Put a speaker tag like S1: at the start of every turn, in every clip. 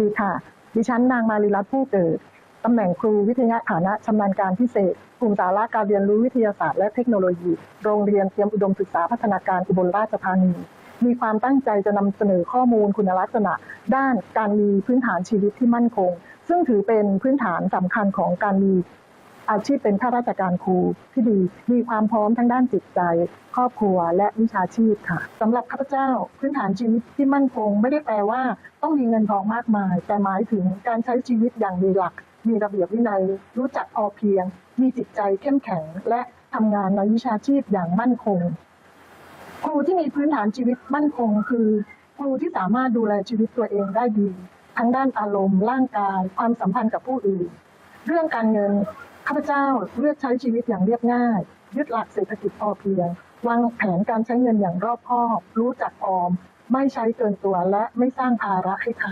S1: ดีค่ะ ดิฉันนางมารีรัตน์ผู้เกิดตำแหน่งครูวิทยาฐานะชำนาญการพิเศษกลุ่มสาระการเรียนรู้วิทยาศาสตร์และเทคโนโลยี โรงเรียนเตรียมอุดมศึกษาพัฒนาการอุบลราชธานี มีความตั้งใจจะนำเสนอข้อมูลคุณลักษณะ ด้านการมีพื้นฐานชีวิตที่มั่นคง ซึ่งถือเป็นพื้นฐานสำคัญของการมี อาชีพเป็นข้าราชการครูที่ดีมีความพร้อมทั้งด้านจิตใจ ครอบครัวและวิชาชีพค่ะสำหรับข้าพเจ้าพื้นฐานชีวิตที่มั่นคง ไม่ได้แปลว่าต้องมีเงินทองมากมาย แต่หมายถึงการใช้ชีวิตอย่างมีหลัก มีระเบียบวินัย รู้จักพอเพียง มีจิตใจเข้มแข็ง และทำงานในวิชาชีพอย่างมั่นคง ครูที่มีพื้นฐานชีวิตมั่นคง คือครูที่สามารถดูแลชีวิตตัวเองได้ดี ทั้งด้านอารมณ์ ร่างกาย ความสัมพันธ์กับผู้อื่น เรื่องการเงิน ข้าพเจ้าเลือกใช้ชีวิตอย่างเรียบง่าย ยึดหลักเศรษฐกิจพอเพียง วางแผนการใช้เงินอย่างรอบคอบ รู้จักออม ไม่ใช้เกินตัวและไม่สร้างภาระให้ใคร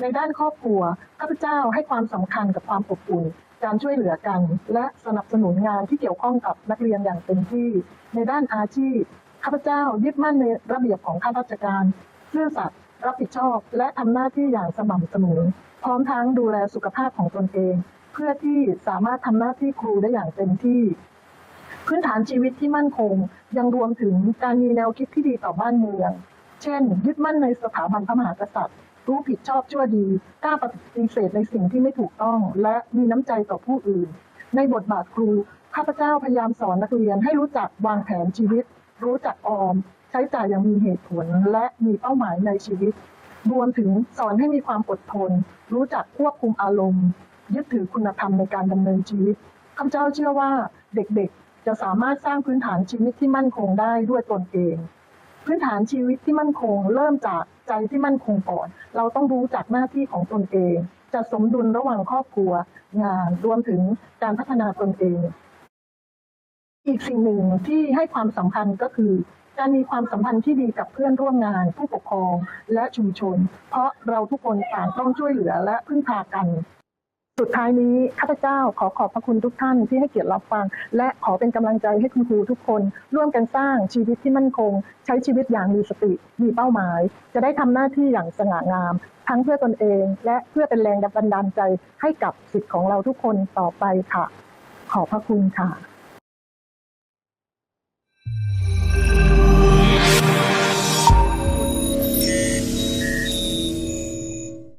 S1: ในด้านครอบครัว ข้าพเจ้าให้ความสำคัญกับความอบอุ่น การช่วยเหลือกัน และสนับสนุนงานที่เกี่ยวข้องกับนักเรียนอย่างเต็มที่ ในด้านอาชีพ ข้าพเจ้ายึดมั่นในระเบียบของข้าราชการซื่อสัตย์รับผิดชอบ และทำหน้าที่อย่างสม่ำเสมอ พร้อมทั้งดูแลสุขภาพของตนเอง พื่อที่สามารถทำหน้าที่ครูได้อย่างเต็มที่ พื้นฐานชีวิตที่มั่นคง ยังรวมถึงการมีแนวคิดที่ดีต่อบ้านเมือง เช่น ยึดมั่นในสถาบันพระมหากษัตริย์ รู้ผิดชอบชั่วดีกล้าปฏิเสธในสิ่งที่ไม่ถูกต้อง และมีน้ำใจต่อผู้อื่น ในบทบาทครูข้าพเจ้าพยายามสอนนักเรียนให้รู้จักวางแผนชีวิต รู้จักออม ใช้จ่ายอย่างมีเหตุผลและมีเป้าหมายในชีวิตรวมถึงสอนให้มีความอดทน รู้จักควบคุมอารมณ์ ยึดถือคุณธรรมในการดำเนินชีวิตข้าพเจ้าเชื่อว่าเด็กๆ จะสามารถสร้างพื้นฐานชีวิตที่มั่นคงได้ด้วยตนเอง พื้นฐานชีวิตที่มั่นคง เริ่มจากใจที่มั่นคงก่อน เราต้องรู้จักหน้าที่ของตนเองจะสมดุลระหว่างครอบครัวงานรวมถึงการพัฒนาตนเอง อีกสิ่งหนึ่งที่ให้ความสำคัญก็คือ การมีความสัมพันธ์ที่ดีกับเพื่อนร่วมงาน ผู้ปกครองและชุมชน เพราะเราทุกคนต่างต้องช่วยเหลือและพึ่งพากัน สุดท้ายนี้ข้าพเจ้าขอขอบพระคุณทุกท่านที่ให้เกียรติรับฟัง และขอเป็นกำลังใจให้คุณครูทุกคน ร่วมกันสร้างชีวิตที่มั่นคง ใช้ชีวิตอย่างมีสติ มีเป้าหมาย จะได้ทำหน้าที่อย่างสง่างาม ทั้งเพื่อตนเอง และเพื่อเป็นแรงบันดาลใจให้กับสิทธิ์ของเราทุกคนต่อไปค่ะ ขอบพระคุณค่ะ